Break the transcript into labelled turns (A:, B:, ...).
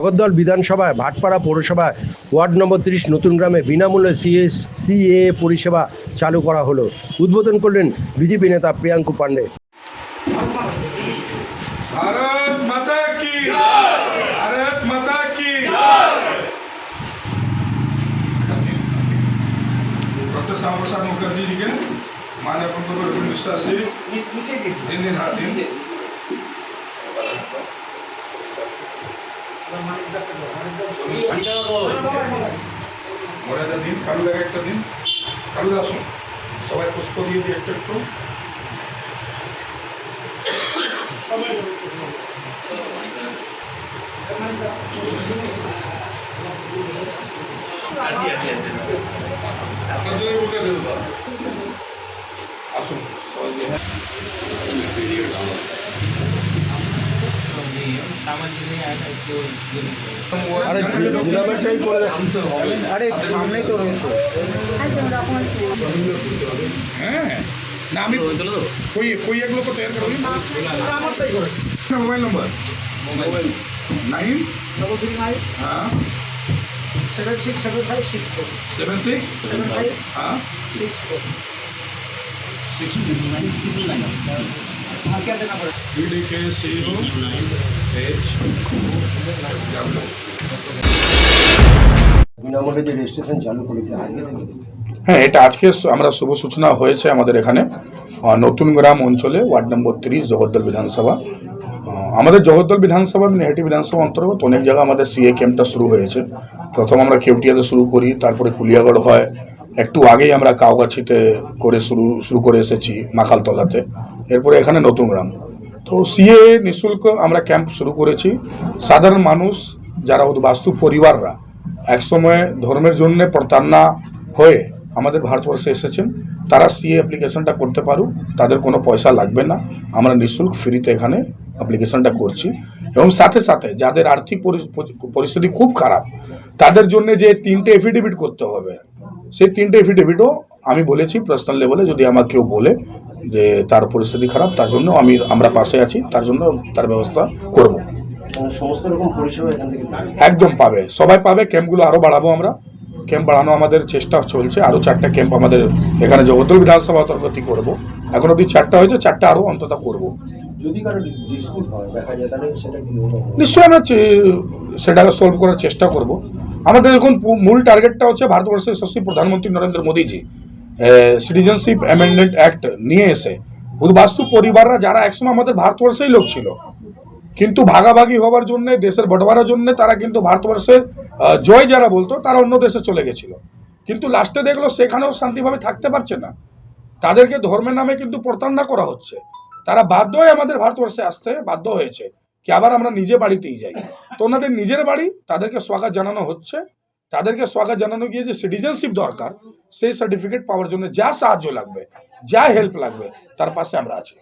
A: জগদ্দল বিধানসভায় ভাটপাড়া পৌরসভায় ward number তিরিশ নতুন গ্রামে বিনামূল্যে সিএস সিএ পরিষেবা চালু করা হলো উদ্বোধন করলেন বিজেপি নেতা প্রিয়াঙ্কু পাণ্ডে
B: भारत माता की भारत माता की डॉक्टर श्याम प्रसाद मुखर्जी जी के मान्य पंकज विश्वास जी दिन दिन हाथ दिन মর্যাদা দিন কালু দেখা একটা দিন কালু আসুন, সবাই পুষ্প দিয়ে দিই একটা একটু। আসুন সবাই
A: আরে ঝিলামেরটাই করে
C: আরে সামনেই তো রয়েছে।
B: হ্যাঁ। না আমি কই
C: কই এক লোক তৈরি করি। আমারটাই
B: করে mobile
C: number. Mobile.
B: Nine?
C: Double three
B: nine
C: হ্যাঁ। Seven six seven
B: five six four. Seven six? Seven
A: five হ্যাঁ। Six four. Six nine nine
B: হ্যাঁ এটা আজকে আমরা শুভ সূচনা হয়েছে আমাদের এখানে নতুন গ্রাম অঞ্চলে, ওয়ার্ড নম্বর তিরিশ জগদ্দল বিধানসভা। আমাদের জগদ্দল বিধানসভা নেহাটি বিধানসভা অন্তর্গত অনেক জায়গায় আমাদের সিএ ক্যাম্পটা শুরু হয়েছে। প্রথম আমরা কেউটিয়াতে শুরু করি, তারপরে কুলিয়াগড় হয়। একটু আগেই আমরা কাউগাছিতে করে শুরু শুরু করে এসেছি মাকালতলাতে এরপরে এখানে নতুন গ্রাম। তো সিএ নিঃশুল্ক আমরা ক্যাম্প শুরু করেছি। সাধারণ মানুষ, যারা উদ্বাস্তু পরিবাররা, একসময় ধর্মের জন্য প্রতারণা হয়ে আমাদের ভারতবর্ষে এসেছেন, তারা সিএ অ্যাপ্লিকেশনটা করতে পারুক, তাদের কোনো পয়সা লাগবে না। আমরা নিঃশুল্ক ফ্রিতে এখানে অ্যাপ্লিকেশনটা করছি। এবং সাথে সাথে যাদের আর্থিক পরি- পরি- পরিস্থিতি খুব খারাপ, তাদের জন্য যে তিনটে এফিডেভিট করতে হবে, সেই তিনটে এফিডেভিটও আমি বলেছি পার্সোনাল লেভেলে যদি আমার কেউ বলে যে তার পরিস্থিতি খারাপ তার জন্য আমি আমরা পাশে আছি তার জন্য তার ব্যবস্থা করব।
A: মানে সমস্ত রকম পরিষেবা এখান থেকে
B: একদম পাবে। সবাই পাবে ক্যাম্পগুলো আরও বাড়াবো আমরা। ক্যাম্প বাড়ানো আমাদের চেষ্টা চলছে। আরও চারটা ক্যাম্প আমাদের এখানে জগদ্দল বিধানসভা অন্তর্গতি করব। এখন অবধি চারটা হয়েছে চারটা আরও অন্তত করব।
A: যদি কারও ডিসপিউট হয় দেখা যায় তাহলে সেটা
B: নিশ্চয়ই আমরা সেটাকে সলভ করার চেষ্টা করব। আমাদের এখন মূল টার্গেটটা হচ্ছে ভারতবর্ষের যশস্বী প্রধানমন্ত্রী Narendra Modi ji. Citizenship amendment act নিয়ে এসে। উদ্বাস্তু পরিবাররা যারা একসময় আমাদের ভারতবর্ষেই লোক ছিল, কিন্তু ভাগাভাগি হওয়ার জন্য, দেশের বটবারার জন্য তারা কিন্তু ভারতবর্ষের জয় যারা বলতো, তারা অন্য দেশে চলে গেছিল। কিন্তু লাস্টে দেখল সেখানেও শান্তিভাবে থাকতে পারছে না। তাদেরকে ধর্মের নামে কিন্তু প্রতারণা করা হচ্ছে। তারা বাধ্য হয়ে আমাদের ভারতবর্ষে আসতে বাধ্য হয়েছে, কি আবার আমরা নিজে বাড়িতেই যাই। তো ওনাদের নিজের বাড়ি, তাদেরকে স্বাগত জানানো হচ্ছে। তাদেরকে স্বাগত জানানো গিয়ে যে সিটিজেনশিপ দরকার, সেই সার্টিফিকেট পাওয়ার জন্য যা সাহায্য লাগবে, যা হেল্প লাগবে, তার পাশে আমরা আছি।